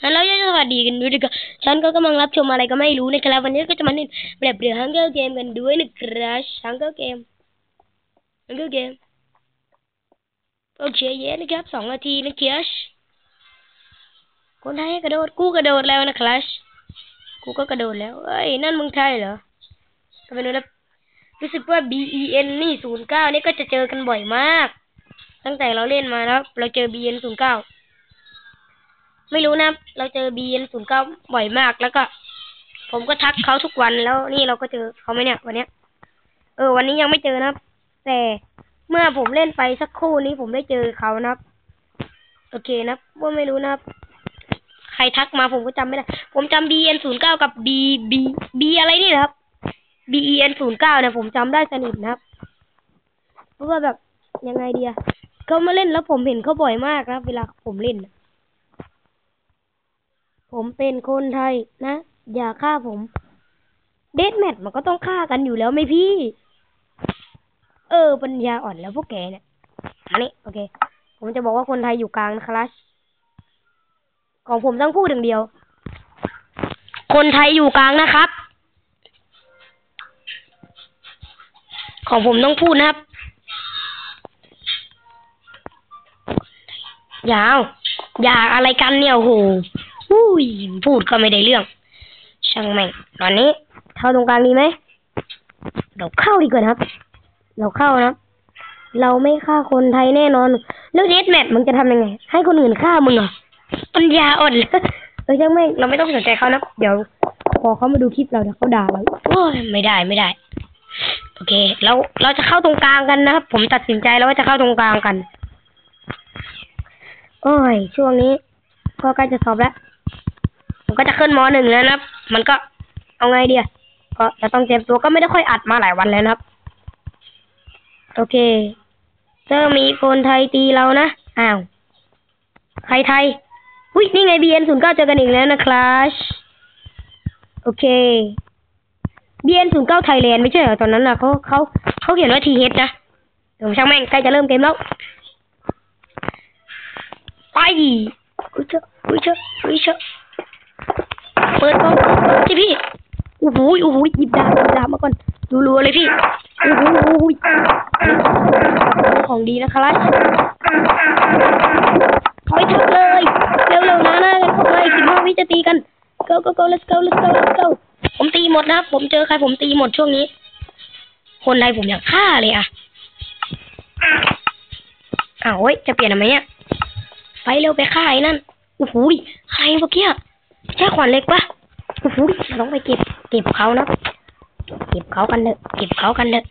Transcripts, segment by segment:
งั้นเราจะสวัสดีกันด้วยดีกว่าฉันก็กำลังรับชมอะไรก็ไม่รู้นะครับวันนี้ก็จะมาเล่นแบบเรือฮังเกิลเกมกันด้วยนะครับฮังเกิลเกมฮังเกิลเกมโอเคเย้นะครับสองนาทีนะครับคนไทยกระโดดกูกระโดดแล้วนะครับกูก็กระโดดแล้วเอ้ยนั่นมึงไทยเหรอก็ไม่รู้นะรู้สึกว่า B E N นี่ศูนย์เก้านี่ก็จะเจอกันบ่อยมาก ตั้งแต่เราเล่นมานะครับเราเจอ B N ศูนย์เก้า ไม่รู้นะ เราเจอ B N ศูนย์เก้าบ่อยมาก แล้วก็ ผมก็ทักเขาทุกวันแล้วนี่เราก็เจอเขาไหมเนี่ย วันเนี้ย เออ วันนี้ยังไม่เจอนะครับ แต่เมื่อผมเล่นไปสักครู่นี้ผมได้เจอเขานะครับ โอเคนะครับว่าไม่รู้นะครับ ใครทักมาผมก็จำไม่ได้ ผมจำ B N ศูนย์เก้ากับ B B B อะไรนี่นะครับ B E N ศูนย์เก้าเนี่ยผมจำได้สนิทนะครับ เพราะว่าแบบยังไงเดียเขามาเล่นแล้วผมเห็นเขาบ่อยมากนะครับ เวลาผมเล่นนะ ผมเป็นคนไทยนะ อย่าฆ่าผม เดทแมทมันก็ต้องฆ่ากันอยู่แล้วไหมพี่ เออ ปัญญาอ่อนแล้วพวกแกเนี่ยอันนี้โอเค ผมจะบอกว่าคนไทยอยู่กลางนะครับของผมต้องพูดอย่างเดียว คนไทยอยู่กลางนะครับ ของผมต้องพูดนะครับ ยาว อยากอะไรกันเนี่ยโอ้โห อุ้ยพูดก็ไม่ได้เรื่อง ช่างแม่งตอนนี้เข้าตรงกลางดีไหมเราเข้าดีกว่านะครับ เราเข้านะเราไม่ฆ่าคนไทยแน่นอน แล้วเดสแมทมึงจะทำยังไง ให้คนอื่นฆ่ามึงเหรอปัญญาอ่อนเลยเออช่างแม่งเราไม่ต้องสนใจเขานะเดี๋ยวพอเขามาดูคลิปเราเดี๋ยวเขาด่าเราโอ้ยไม่ได้ไม่ได้ โอเค เราเราจะเข้าตรงกลางกันนะครับผมตัดสินใจแล้วว่าจะเข้าตรงกลางกัน โอ้ยช่วงนี้ก็ใกล้จะสอบแล้ว ผมก็จะขึ้นมหนึ่งแล้วนะครับ มันก็เอาไงเดียก็จะต้องเตรียมตัวก็ไม่ได้ค่อยอัดมาหลายวันแล้วนะครับ โอเคเจอมีคนไทยตีเรานะ อ้าว ใครไทยอุ้ยนี่ไง BN ศูนย์เก้าเจอกันอีกแล้วนะครับโอเค BN ศูนย์เก้าไทยแลนด์ไม่ใช่เหรอตอนนั้นน่ะเขาเขาเขาเขียนว่า TH นะเดี๋ยวช่างแม่งใกล้จะเริ่มเกมแล้วไปอุ้ยเชอะอุ้ยเชอะอุ้ยเชอะ เปิดกล้องที่พี่โอ้โหโอ้โหหยิบดาบหยิบดาบมาก่อนรัวๆเลยพี่โอ้โหโอ้โหของดีนะครับถอยทับเลยเร็วๆนะนะกันเข้าไปสิบห้าวิจะตีกัน go go go let's go let's go let's go ผมตีหมดนะครับ ผมเจอใครผมตีหมดช่วงนี้ คนใดผมอยากฆ่าเลยอะอ้าวเว้ยจะเปลี่ยนทำไมเนี่ยไปเร็วไปฆ่าไอ้นั่นโอ้โหใครเมื่อกี้ใช่ขวานเล็กปะ โอ้โหดิต้องไปเก็บ เก็บเขานะเก็บเขากันเถอะเก็บเขากันเถอะ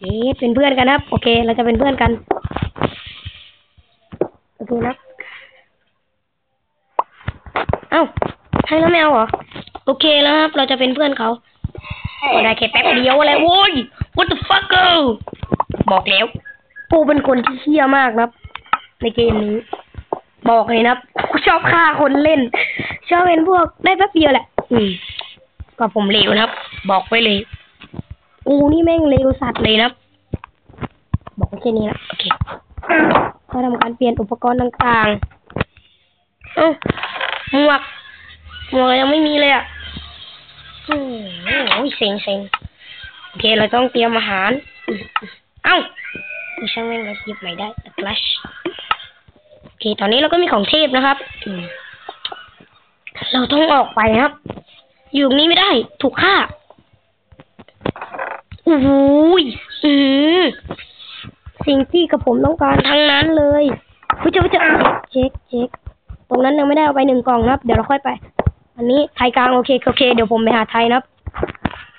เอ๊ะเป็นเพื่อนกันนะครับ โอเค เราจะเป็นเพื่อนกัน โอเคนะเอ้าให้แล้วไม่เอาเหรอ โอเคแล้วครับ เราจะเป็นเพื่อนเขาก็ได้แค่แป๊บเดียวอะไรโว้ย what the fuck บอกแล้ว กูเป็นคนที่เชี่ยมากนะครับ ในเกมนี้ บอกเลยนะครับชอบฆ่าคนเล่น ชอบเป็นพวกได้แป๊บเดียวแหละ อืมก็ผมเลวนะครับ บอกไว้เลย กูนี่แม่งเลวสัตว์เลยนะครับบอกแค่นี้นะโอเคเขาทำการเปลี่ยนอุปกรณ์ต่างๆ เอ้าหมวกหมวกยังไม่มีเลยอะโอ้โหเซ็งเซ็งโอเคเราต้องเตรียมอาหาร เอ้าช่างแม่งเราหยิบใหม่ได้แต่คลัชโอ เค ตอนนี้เราก็มีของเทพนะครับเราต้องออกไปครับ อยู่นี้ไม่ได้ ถูกฆ่าโอ้โหยอือสิ่งที่กับผมต้องการทั้งนั้นเลยเฮ้ยเจ้าเจ้าเช็คเช็คตรงนั้นยังไม่ได้เอาไปหนึ่งกล่องนะครับเดี๋ยวเราค่อยไป อันนี้ไทยกลางโอเคโอเค เดี๋ยวผมไปหาไทยนะครับ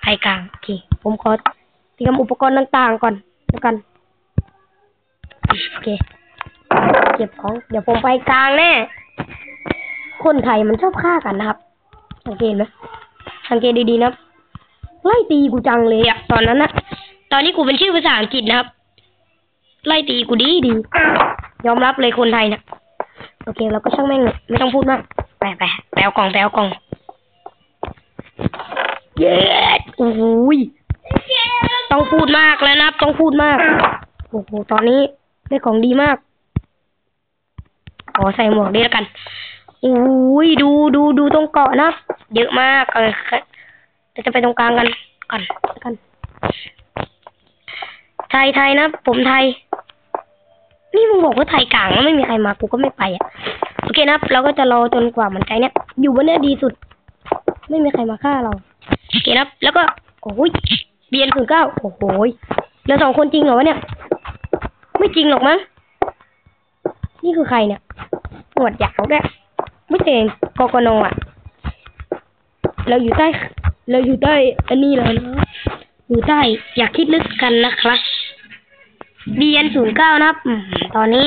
ไทยกลางโอเค ผมขอเตรียมอุปกรณ์ต่างๆก่อนแล้วกันโอเค เก็บของเดี๋ยวผมไปกลางแน่ คนไทยมันชอบฆ่ากันนะครับ สังเกตไหมสังเกตดีๆนะไล่ตีกูจังเลยอะตอนนั้นนะตอนนี้กูเป็นชื่อภาษาอังกฤษนะครับ ไล่ตีกูดีดี ยอมรับเลยคนไทยนะโอเคเราก็ช่างแม่งเลยไม่ต้องพูดมากไปไปแปลกล่องแปลกล่องเย้โอ้โหยต้องพูดมากแล้วนะต้องพูดมาก โอ้โห ตอนนี้ได้ของดีมาก ขอใส่หมวกด้วยแล้วกันอุ้ยดูดูดูตรงเกาะนะ เยอะมากเออเดี๋ยวจะไปตรงกลางกันก่อนกันไทยไทยนะ ผมไทย นี่มึงบอกว่าไทยกลางแล้วไม่มีใครมากูก็ไม่ไปอะโอเคนะเราก็จะรอจนกว่ามันไกลเนี่ยอยู่บนเนี้ยดีสุด ไม่มีใครมาฆ่าเราโอเคนะแล้วก็โอ้ยเบียนถึงเก้าโอ้โหเหลือสองคนจริงเหรอวะเนี่ย ไม่จริงหรอกมั้งนี่คือใครเนี่ย วดยาวด้วยไม่เจงกกนอะ เราอยู่ใต้ เราอยู่ใต้อันนี้แล้วนะอยู่ใต้ อยากคิดลึกกันนะครับ BN ศูนย์เก้านะครับตอนนี้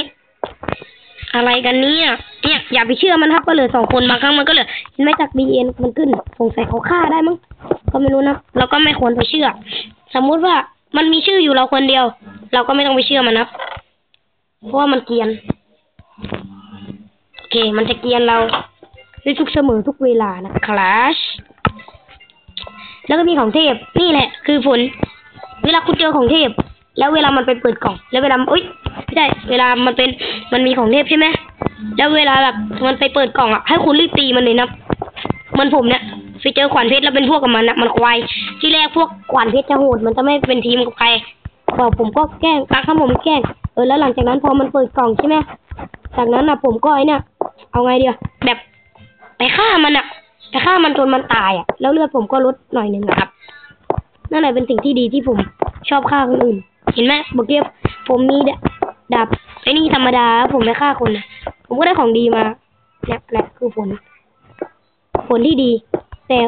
อะไรกันเนี่ย เนี่ย อย่าไปเชื่อมันครับก็เหลือสองคนบางครั้งมันก็เหลือเห็นไหมจาก BN มันขึ้นสงสัยเขาฆ่าได้มั้งก็ไม่รู้นะเราก็ไม่ควรไปเชื่อ สมมุติว่ามันมีชื่ออยู่เราคนเดียว เราก็ไม่ต้องไปเชื่อมันนะเพราะว่ามันเกียน เค มันจะเกรียนเราได้ทุกเสมอทุกเวลานะคลาสแล้วก็มีของเทพ นี่แหละ คือผล เวลาคุณเจอของเทพ แล้วเวลามันไปเปิดกล่อง แล้วเวลาอุ้ยไม่ใช่เวลามันเป็นมันมีของเทพใช่ไหมแล้วเวลาแบบมันไปเปิดกล่องอะให้คุณรีบตีมันเลยนะเหมันผมเนี่ยไปเจอขวานเพชรแล้วเป็นพวกกับมันอะมันควายที่แรกพวกขวานเพชรจะโหดมันจะไม่เป็นทีมกับใครบอกผมก็แกล้งบางครั้งผมแกล้งเออแล้วหลังจากนั้นพอมันเปิดกล่องใช่ไหม จากนั้นอะ ผมก็ไอ้เนี่ย เอาไงเดียวแบบไปฆ่ามันอะไปฆ่ามันจนมันตายอะ แล้วเลือดผมก็ลดหน่อยหนึ่งนะครับ นั่นแหละเป็นสิ่งที่ดีที่ผมชอบฆ่าคนอื่น เห็นไหมเมื่อกี้ผมมีดดาบไอ้นี่ธรรมดา ผมไม่ฆ่าคนนะผมก็ได้ของดีมาเนี่ยแหละคือผล ผลที่ดี แต่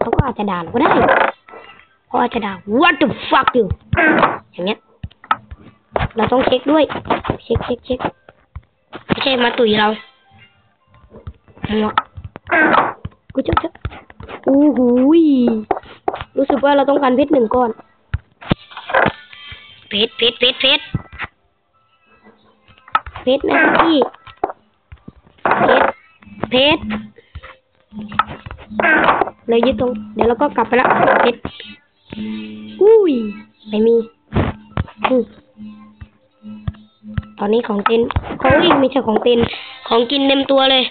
เขาก็อาจจะด่าเราก็ได้เขาอาจจะด่า what the fuck you อย่างเงี้ย เราต้องเช็คด้วย เช็คเช็คเช็ค ไม่ใช่มาตุ๋ยเราหมวกกูจะจะอู้หูยรู้สึกว่าเราต้องการเพชรหนึ่งก้อน เพชรเพชรเพชรเพชรเพชรนะพี่ เพชร เพชรเลยยึดตรง เดี๋ยวเราก็กลับไปละเพชรอุ้ย ไม่มีอืม ตอนนี้ของเต็นของอีกไม่ใช่ของเต็นของกินเต็มตัวเลย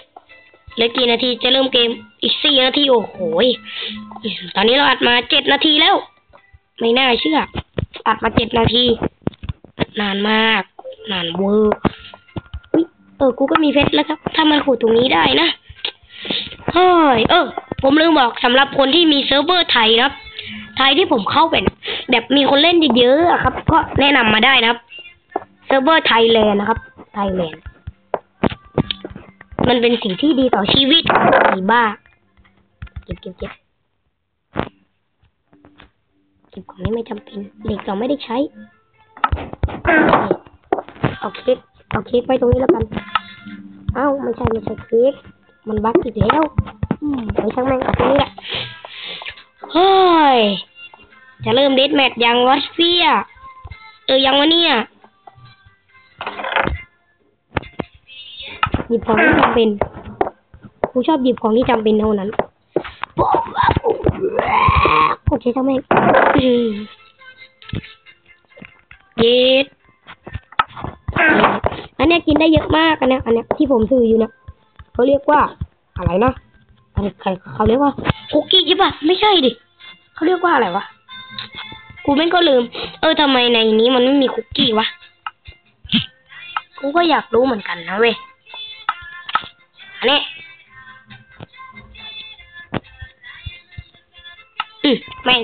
เหลือกี่นาทีจะเริ่มเกมอีกสี่นาทีโอ้โหตอนนี้เราอัดมาเจ็ดนาทีแล้ว ไม่น่าเชื่อ อัดมาเจ็ดนาทีนานมาก นานเวอร์อุ๊ยเออกูก็มีเพชรแล้วครับ ถ้ามันขุดตรงนี้ได้นะเฮ้ยเออ ผมลืมบอกสำหรับคนที่มีเซิร์ฟเวอร์ไทยนะครับ ไทยที่ผมเข้าเป็น แบบมีคนเล่นเยอะๆครับ ก็แนะนำมาได้นะครับ ซิร์ฟเวอร์ไทยแลนด์นะครับ ไทยแลนด์ มันเป็นสิ่งที่ดีต่อชีวิตไอ้บ้า เก็บเก็บเก็บเก็บของนี้ไม่จำเป็นเหล็กเราไม่ได้ใช้ เอาเค้กเอาเค้กไว้ตรงนี้แล้วกัน เอ้าไม่ใช่ไม่ใช่เค้ก มันบั๊กอีกแล้วอืมไปช่างแม่งเอาตรงนี้แหละเฮ้ย จะเริ่มเดทแมทยังวัดเฟียเออยังวะเนี่ย หยิบของที่จำเป็นกูชอบหยิบของที่จำเป็นเท่านั้นโอเคช่างแม่งอืมเย็ดอันเนี้ยกินได้เยอะมากอันเนี้ยอันเนี้ยที่ผมซื้ออยู่เนี่ยเขาเรียกว่า อะไรนะอะไรใครเขาเรียกว่าคุกกี้ใช่ปะไม่ใช่ดิเขาเรียกว่าอะไรวะกูแม่งก็ลืม เออทำไมในนี้มันไม่มีคุกกี้วะ กูก็อยากรู้เหมือนกันนะเว้ย อันนี้อืมแม่ง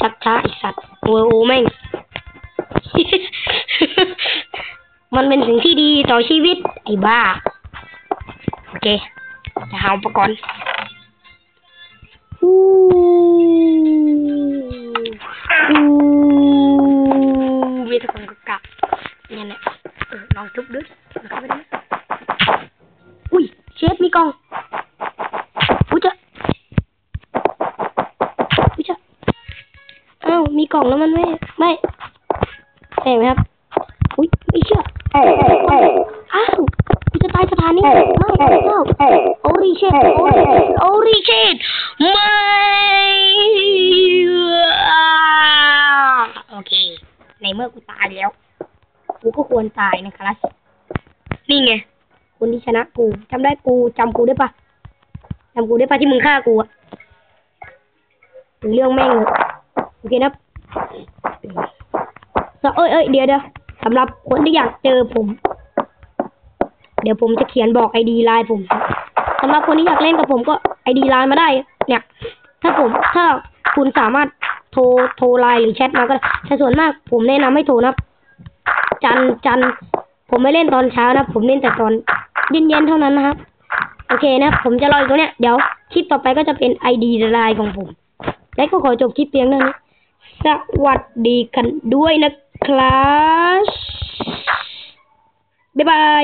ชักช้าไอสัตว์โอ้โหแม่ง มันเป็นสิ่งที่ดีต่อชีวิต ไอ้บ้า โอเคจะหาอุปกรณ์อู้อู้มีแตะกอนกับกับเนี่ยเนี่ยเออลองทุบดูนะ กล่องอุ้ยจะอุ้ยจะอ้าวมีกล่องแล้วมันไม่ไม่เห็นไหมครับอุ้ยไม่เชื่ออ้าวกูจะตายสถานีอ้าวอ้าวโอริเชตโอริเชตไม่โอเค ในเมื่อกูตายแล้วกูก็ควรตายนะครับ ชนะกูจำได้กูจำกูได้ปะจำกูได้ปะที่มึงฆ่ากูอะเรื่องแม่งเลยโอเคนะเอ้ยเอ้ยเดี๋ยวเดี๋ยวสำหรับคนที่อยากเจอผม เดี๋ยวผมจะเขียนบอกไอดีไลน์ผมสำหรับคนที่อยากเล่นกับผมก็ไอดีไลน์มาได้ เนี่ย ถ้าผมถ้าคุณสามารถโทรโทรไลน์หรือแชทมาก็ได้แต่ส่วนมากผมแนะนำให้โทรนะจันจันผมไม่เล่นตอนเช้านะ ผมเล่นแต่ตอน เย็นๆเท่านั้นนะครับ โอเคนะ ผมจะรออยู่ตรงเนี้ยเดี๋ยวคลิปต่อไปก็จะเป็นไอดีไลน์ของผม และก็ขอจบคลิปเพียงเท่านี้สวัสดีกันด้วยนะครับบ๊ายบาย